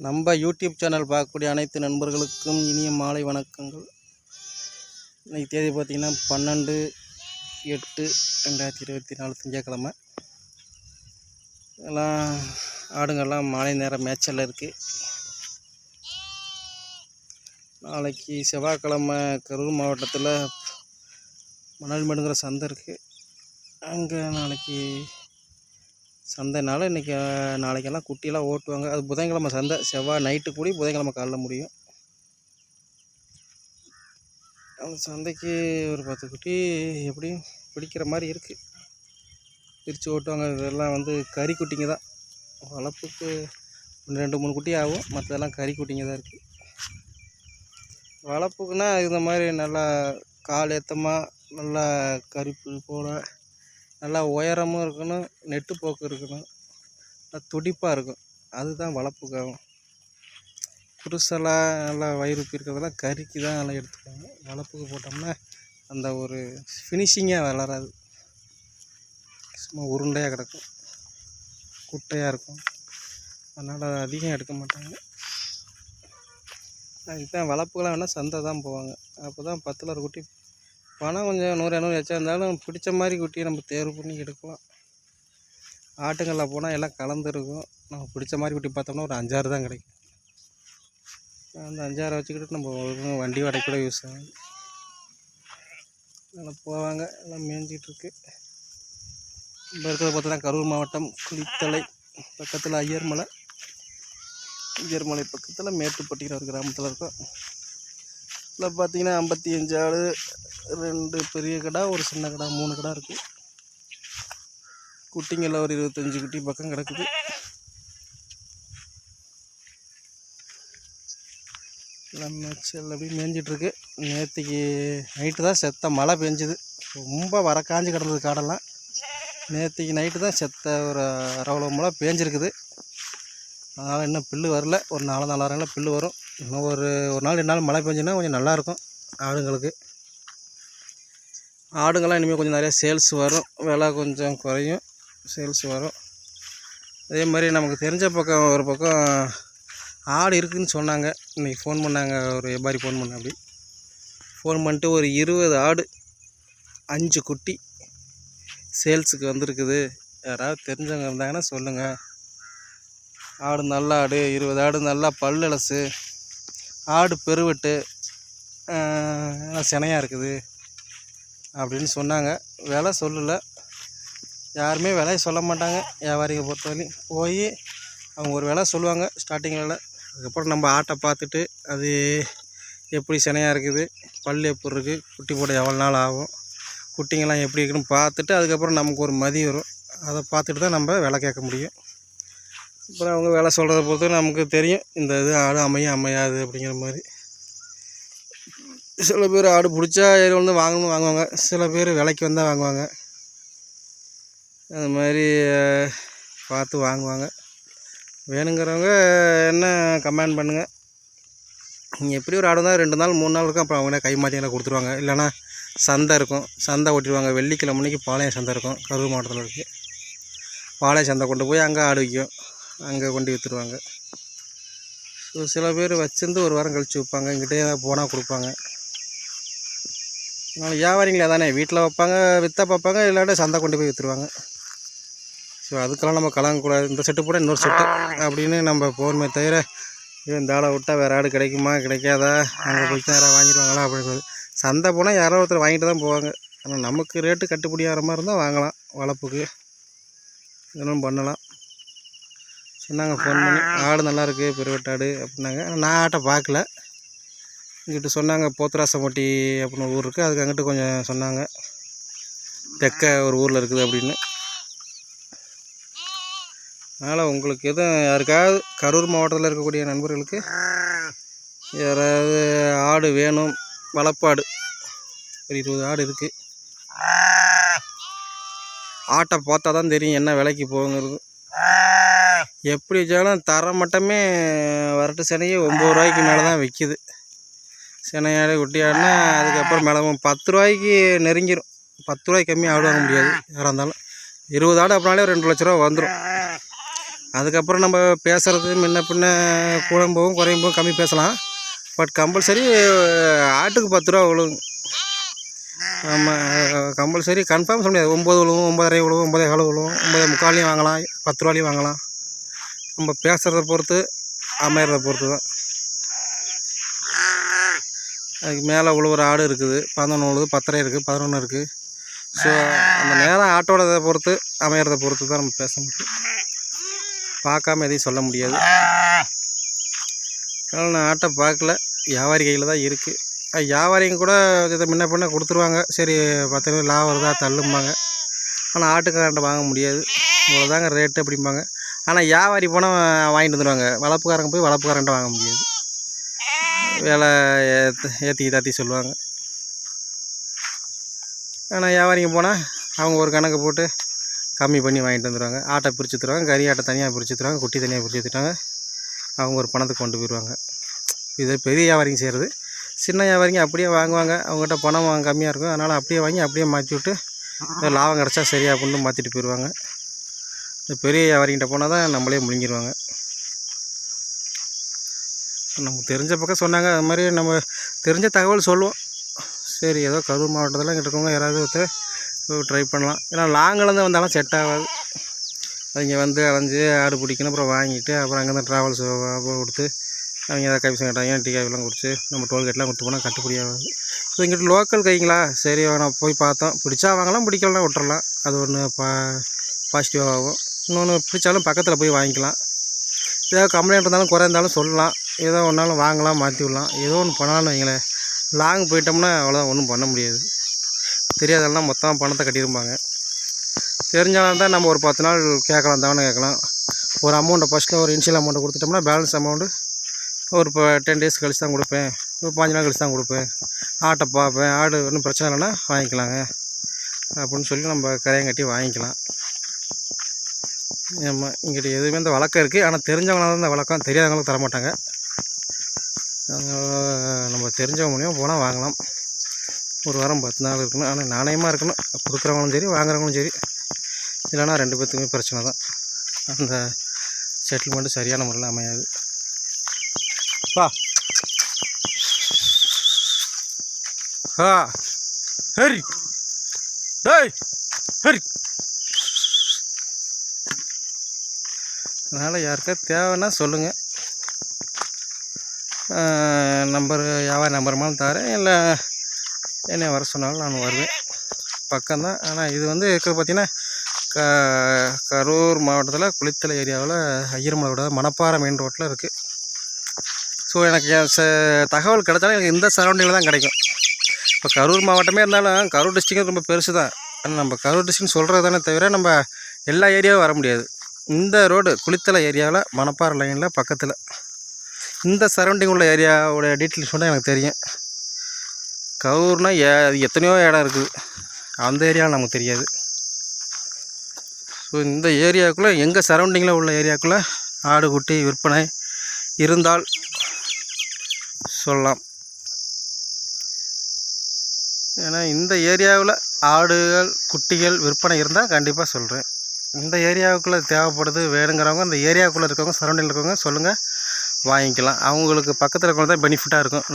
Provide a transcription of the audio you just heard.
நம்ம YouTube channel பார்க்கக்கூடிய அனைத்து நண்பர்களுக்கும் இனிய மாலை வணக்கங்கள். இன்றைக்கு தேதி பார்த்திங்கன்னா பன்னெண்டு எட்டு ரெண்டாயிரத்தி இருபத்தி நாலு திங்கக்கிழமை எல்லாம் ஆடுங்கள்லாம் மாலை நேரம் மேய்ச்சலில் இருக்குது நாளைக்கு செவ்வாய்க்கிழமை கரூர் மாவட்டத்தில் மணல்மேடுங்கிற சந்தை இருக்குது அங்கே நாளைக்கு சந்தைனால இன்றைக்கி நாளைக்கெல்லாம் குட்டியெல்லாம் ஓட்டுவாங்க. அது புதன்கிழமை சந்தை. செவ்வாய் நைட்டு கூடி புதன்கிழமை காலைல முடியும். அந்த சந்தைக்கு ஒரு பத்து குட்டி எப்படியும் பிடிக்கிற மாதிரி இருக்குது பிரித்து ஓட்டுவாங்க. இதெல்லாம் வந்து கறி குட்டிங்க தான். வளர்ப்புக்கு ரெண்டு மூணு குட்டி ஆகும். மற்றதெல்லாம் கறி குட்டிங்க தான் இருக்குது வளர்ப்புக்குன்னா இந்த மாதிரி நல்லா கால் ஏத்தமாக நல்லா கருப்பு போட நல்லா உயரமும் இருக்கணும் நெட்டு போக்கு இருக்கணும். நல்லா துடிப்பாக இருக்கும். அதுதான் வளர்ப்புக்காகும் குருசலாக நல்லா வயிறு இருக்கிறதெல்லாம் கறிக்கு தான் நல்லா எடுத்துக்குவாங்க வளர்ப்புக்கு போட்டோம்னா அந்த ஒரு ஃபினிஷிங்காக வளராது. சும்மா உருண்டையாக கிடக்கும். குட்டையாக இருக்கும். அதனால் அதை அதிகம் எடுக்க மாட்டாங்க. இதுதான் வளர்ப்புக்கெல்லாம் வேணால் சந்தை தான் போவாங்க. அப்போ தான் பத்தில் ஒரு குட்டி பணம் கொஞ்சம் நூறு இரநூறு எச்சா இருந்தாலும் பிடிச்ச மாதிரி குட்டியை நம்ம தேர்வு பண்ணி எடுக்கலாம். ஆட்டுங்களில் போனால் எல்லாம் கலந்துருக்கும். நம்ம பிடிச்ச மாதிரி குட்டி பார்த்தோம்னா ஒரு அஞ்சாறு தான் கிடைக்கும். அந்த அஞ்சாறு வச்சுக்கிட்டு நம்ம வண்டி வாடகை கூட யூஸ் ஆகும். எல்லாம் போவாங்க. எல்லாம் மேய்ஞ்சிட்டு இருக்கு. இப்போ இருக்கிறத பார்த்தோன்னா கரூர் மாவட்டம் குளித்தலை பக்கத்தில் ஐயர்மலை. ஐயர்மலை பக்கத்தில் மேட்டுப்பட்டிங்கிற ஒரு கிராமத்தில் இருக்கோம். இதில் பார்த்தீங்கன்னா ஐம்பத்தி அஞ்சு ஆடு ரெண்டு பெரிய கடை ஒரு சின்ன கடை மூணு கடை இருக்குது குட்டிங்களில் ஒரு இருபத்தஞ்சி குட்டி பக்கம் கிடக்குது. எல்லாம் மேய்ச்சல் அப்படியே மேய்ஞ்சிட்ருக்கு. நேற்றுக்கு நைட்டு தான் செத்த மழை பெஞ்சுது. ரொம்ப வர காஞ்சு கிடந்தது காடெல்லாம். நேற்றுக்கு நைட்டு தான் செத்த ஒரு அரவளவு மழை பேஞ்சிருக்குது. அதனால் இன்னும் பில்லு வரல. ஒரு நாலு நாலாயிரம் பில்லு வரும். இன்னும் ஒரு ஒரு நாள் ரெண்டு நாள் மழை பெஞ்சுன்னா கொஞ்சம் நல்லாயிருக்கும் ஆடுங்களுக்கு. ஆடுங்கள்லாம் இனிமேல் கொஞ்சம் நிறையா சேல்ஸ் வரும். விலை கொஞ்சம் குறையும் சேல்ஸ் வரும். அதே மாதிரி நமக்கு தெரிஞ்ச பக்கம் ஒரு பக்கம் ஆடு இருக்குதுன்னு சொன்னாங்க. இன்றைக்கி ஃபோன் பண்ணாங்க ஒரு வியாபாரி ஃபோன் பண்ண அப்படி. ஃபோன் பண்ணிட்டு ஒரு இருபது ஆடு அஞ்சு குட்டி சேல்ஸுக்கு வந்திருக்குது. யாராவது தெரிஞ்சவங்க இருந்தாங்கன்னா சொல்லுங்கள் ஆடு நல்ல ஆடு இருபது ஆடு நல்லா பல்லலசு ஆடு பெருவெட்டு சினையாக இருக்குது அப்படின்னு சொன்னாங்க. விலை சொல்லலை. யாருமே விலையை சொல்ல மாட்டாங்க. வியாபாரியை பொறுத்தவரையும் போய் அவங்க ஒரு விலை சொல்லுவாங்க ஸ்டார்டிங் விலை அதுக்கப்புறம் நம்ம ஆட்டை பார்த்துட்டு அது எப்படி சினையாக இருக்குது பல் எப்படி இருக்குது குட்டி போட எவ்வளோ நாள் ஆகும் குட்டிங்கெல்லாம் எப்படி இருக்குன்னு பார்த்துட்டு அதுக்கப்புறம் நமக்கு ஒரு மதி வரும். அதை பார்த்துட்டு தான் நம்ம விலை கேட்க முடியும். அப்புறம் அவங்க வேலை சொல்கிறத பொறுத்து நமக்கு தெரியும் இந்த இது ஆடு அமையும் அமையாது அப்படிங்கிற மாதிரி. சில பேர் ஆடு பிடிச்சா ஏறி வந்து வாங்கணும்னு வாங்குவாங்க. சில பேர் விலைக்கு வந்தால் வாங்குவாங்க. அது மாதிரி பார்த்து வாங்குவாங்க. வேணுங்கிறவங்க என்ன கமெண்ட் பண்ணுங்கள் நீங்கள் எப்படி ஒரு ஆடு தான் ரெண்டு நாள் மூணு நாள் இருக்கும் அப்புறம் அவங்க கை மாற்றிங்களை கொடுத்துருவாங்க. இல்லைன்னா சந்தை இருக்கும். சந்தை ஓட்டிடுவாங்க. வெள்ளிக்கிழமைக்கு பாளையம் சந்தை இருக்கும். கரூர் மாவட்டத்தில் இருக்குது பாளையம் சந்தை கொண்டு போய் அங்கே ஆடு விற்கும் அங்கே கொண்டு விற்றுருவாங்க ஸோ சில பேர் வச்சிருந்து ஒரு வாரம் கழித்து விற்பாங்க இங்கிட்டே போனால் கொடுப்பாங்க. அதனால் வியாபாரிங்களே தானே வீட்டில் வைப்பாங்க விற்றா பார்ப்பாங்க இல்லாட்டி சந்தை கொண்டு போய் விற்றுருவாங்க ஸோ அதுக்கெல்லாம் நம்ம கலங்கக்கூடாது. இந்த செட்டு போட இன்னொரு செட்டு அப்படின்னு நம்ம போகணுமே தவிர ஐயோ இந்த ஆளை விட்டால் வேறு ஆடு கிடைக்குமா கிடைக்காதா? அங்கே போயிட்டு யாராவது வாங்கிடுவாங்களா? அப்படிங்கிறது சந்தை போனால் யாரோ ஒருத்தர் வாங்கிட்டு தான் போவாங்க. ஆனால் நமக்கு ரேட்டு கட்டுப்படி ஆகிற மாதிரி இருந்தால் வாங்கலாம் வளர்ப்புக்கு. இதெல்லாம் பண்ணலாம். சொன்னாங்க ஃபோன் பண்ணி? ஆடு நல்லா இருக்குது அப்படின்னாங்க. நான் ஆட்டை பார்க்கல. இங்கிட்டு சொன்னாங்க போத்ராசம்பட்டி அப்படின்னு ஊர் இருக்குது அதுக்கு அங்கிட்டு கொஞ்சம் சொன்னாங்க. தெக்க ஒரு ஊரில் இருக்குது அப்படின்னு. அதனால் உங்களுக்கு எதுவும் யாருக்காவது கரூர் மாவட்டத்தில் இருக்கக்கூடிய நண்பர்களுக்கு யாராவது ஆடு வேணும் வளர்ப்பாடு ஒரு இருபது ஆடு இருக்குது ஆட்டை பார்த்தா தான் தெரியும் என்ன விலைக்கு போகுங்கிறது. எப்படி வச்சாலும் தரம் மட்டுமே வரட்டு சினையே ஒம்பது ரூபாய்க்கு மேலே தான் விற்கிது சினையாடு குட்டி ஆடுனா அதுக்கப்புறம் மேலே பத்து ரூபாய்க்கு நெருங்கிடும் பத்து ரூபாய்க்கு கம்மியாக ஆடு வாங்க முடியாது யாராக இருந்தாலும். இருபது ஆடு அப்படினாலே ரெண்டு லட்ச ரூபா வந்துடும் அதுக்கப்புறம் நம்ம பேசுகிறது முன்ன பின்ன கூட போகும் குறையும் போகும் கம்மி பேசலாம். பட் கம்பல்சரி ஆட்டுக்கு பத்து ரூபா விழுவும். ஆமாம் கம்பல்சரி கன்ஃபார்ம் சொல்ல முடியாது. ஒம்பது விழுவும் ஒம்பதரை விழுவும் ஒம்பதே காலம் விழுவும் ஒம்பதே முக்காலையும் வாங்கலாம் பத்து ரூபாலையும் வாங்கலாம். நம்ம பேசுகிறத பொறுத்து அமையிறத பொறுத்து தான் அதுக்கு மேலே உழுவுற ஆடு இருக்குது. பதினொன்று உழுது பத்தரை இருக்குது பதினொன்று இருக்குது ஸோ அந்த நேரம் ஆட்டோட இதை பொறுத்து அமையிறத பொறுத்து தான் நம்ம பேச முடியும். பார்க்காம எதையும் சொல்ல முடியாது. அதனால் நான் ஆட்டை பார்க்கல. வியாபாரி கையில் தான் இருக்குது வியாபாரிங்க கூட இதை முன்ன பின்ன கொடுத்துருவாங்க. சரி பத்து ரூபா லாபம் வருதா தள்ளும்பாங்க. ஆனால் ஆட்டுக்காரன்ட்ட வாங்க முடியாது. இவ்வளோதாங்க ரேட்டு அப்படிம்பாங்க. ஆனால் வியாபாரி போனால் வாங்கிட்டு வந்துடுவாங்க வளர்ப்புக்காரங்க போய் வளர்ப்புக்காரன்ட்ட வாங்க முடியாது. வேலை ஏற்றி தாத்தி சொல்லுவாங்க. ஆனால் வியாபாரிங்க போனால் அவங்க ஒரு கணக்கு போட்டு கம்மி பண்ணி வாங்கிட்டு வந்துடுவாங்க ஆட்டை பிரித்து தருவாங்க. கறி ஆட்டை தனியாக பிரித்து தருவாங்க. குட்டி தனியாக பிரித்து தருவாங்க. அவங்க ஒரு பணத்துக்கு கொண்டு போயிடுவாங்க. இது பெரிய வியாபாரிங்க செய்கிறது சின்ன வியாபாரிங்க அப்படியே வாங்குவாங்க. அவங்ககிட்ட பணம் வாங்க கம்மியாக இருக்கும். அதனால் அப்படியே வாங்கி அப்படியே மாற்றி விட்டு லாபம் கிடச்சா சரியா அப்படின்னு மாற்றிட்டு போயிடுவாங்க. இந்த பெரிய வியாபாரிகிட்ட போனால் தான் நம்மளே முழுங்கிடுவாங்க நமக்கு தெரிஞ்ச பக்கம் சொன்னாங்க. அது மாதிரி நம்ம தெரிஞ்ச தகவல் சொல்லுவோம். சரி ஏதோ கரூர் மாவட்டத்தில் இங்கே இருக்கவங்க யாராவது ஒருத்தர் ட்ரை பண்ணலாம். ஏன்னா லாங்கிலேருந்து வந்தாலும் செட் ஆகாது. அவங்க வந்து அலைஞ்சு ஆடு பிடிக்கணும் அப்புறம் வாங்கிட்டு அப்புறம் அங்கேருந்து ட்ராவல்ஸ் கொடுத்து அவங்க ஏதாவது கைப்பசம் கேட்டாங்க டீ காஃபிலாம் குடிச்சு நம்ம டோல்கேட்லாம் கொடுத்து போனால் கட்டுப்படி ஆகாது. ஸோ இங்கிட்ட லோக்கல் கைங்களா? சரி நான் போய் பார்த்தோம். பிடிச்சா வாங்கலாம் பிடிக்கலாம் விட்டுறலாம். அது ஒன்று பா பாசிட்டிவாக ஆகும். இன்னொன்று பிடிச்சாலும் பக்கத்தில் போய் வாங்கிக்கலாம். ஏதாவது கம்ப்ளைண்ட் இருந்தாலும் குறை இருந்தாலும் சொல்லலாம். ஏதோ ஒன்றாலும் வாங்கலாம் மாற்றி விடலாம். ஏதோ ஒன்று பண்ணாலும் வைங்களேன் லாங் போயிட்டோம்னா அவ்வளோதான் ஒன்றும் பண்ண முடியாது. தெரியாதெல்லாம் மொத்தமாக பணத்தை கட்டியிருப்பாங்க தெரிஞ்சாலும் தான் நம்ம ஒரு பத்து நாள் கேட்கலாம் தவணை கேட்கலாம். ஒரு அமௌண்ட்டை ஃபஸ்ட்டில் ஒரு இனிஷியல் அமௌண்ட்டை கொடுத்துட்டோம்னா பேலன்ஸ் அமௌண்ட்டு ஒரு இப்போ டென் டேஸ் கழிச்சு தான் கொடுப்பேன். ஒரு பாஞ்சு நாள் கழிச்சு தான் கொடுப்பேன். ஆட்டை பார்ப்பேன். ஆடு ஒன்றும் பிரச்சனை இல்லைன்னா வாங்கிக்கலாங்க. அப்படின்னு சொல்லி நம்ம கரையம் கட்டி வாங்கிக்கலாம். ஆமாம் இங்கிட்ட எதுவுமே இந்த வழக்கம் இருக்குது ஆனால் தெரிஞ்சவங்களால தான் இந்த வழக்கம் தெரியாதவங்களுக்கு தரமாட்டாங்க. நம்ம தெரிஞ்சவங்க மூலியமாக போனால் வாங்கலாம். ஒரு வாரம் பத்து நாள் இருக்கணும். ஆனால் நாணயமாக இருக்கணும். கொடுக்குறவங்களும் சரி வாங்குறவங்களும் சரி. இல்லைன்னா ரெண்டு பேர்த்துக்குமே பிரச்சனை தான். அந்த செட்டில்மெண்ட்டு சரியான முறையில் அமையாது. வா ஆ. ஹரி. டேய். ஹரி. அதனால் யாருக்கா தேவைன்னா சொல்லுங்கள் நம்பர் வியாபார நம்பர் மேலே தரேன். இல்லை என்னை வர சொன்னாலும் நான் வருவேன். பக்கம்தான். ஆனால் இது வந்து இருக்க பார்த்திங்கன்னா க கரூர் மாவட்டத்தில் குளித்தலை ஏரியாவில் ஐயர்மலையோட மணப்பாறை மெயின் ரோட்டில் இருக்குது ஸோ எனக்கு ச தகவல் கிடைச்சாலும் எனக்கு இந்த சரௌண்டிங்கில் தான் கிடைக்கும். இப்போ கரூர் மாவட்டமே இருந்தாலும் கரூர் டிஸ்ட்ரிக்ட் ரொம்ப பெருசு தான் ஆனால் நம்ம கரூர் டிஸ்ட்ரிக்ட்னு சொல்கிறது தானே தவிர நம்ம எல்லா ஏரியாவும் வர முடியாது. இந்த ரோடு குளித்தலை ஏரியாவில் மணப்பாறை லைனில் பக்கத்தில். இந்த சரௌண்டிங் உள்ள ஏரியாவோட டீட்டெயில்ஸ் மட்டும் எனக்கு தெரியும். கவுர்னால் ஏ எத்தனையோ இடம் இருக்குது அந்த ஏரியாவில் நமக்கு தெரியாது. ஸோ இந்த ஏரியாவுக்குள்ளே எங்கள் சரௌண்டிங்கில் உள்ள ஏரியாவுக்குள்ளே ஆடு குட்டி விற்பனை இருந்தால் சொல்லலாம். ஏன்னா இந்த ஏரியாவில் ஆடுகள் குட்டிகள் விற்பனை இருந்தால் கண்டிப்பாக சொல்கிறேன் இந்த ஏரியாவுக்குள்ளே தேவைப்படுது வேணுங்கிறவங்க அந்த ஏரியாவுக்குள்ளே இருக்கவங்க சரௌண்டிங்கில் இருக்கவங்க சொல்லுங்கள் வாங்கிக்கலாம். அவங்களுக்கு பக்கத்தில் இருக்கவங்க தான் பெனிஃபிட்டாக இருக்கும்.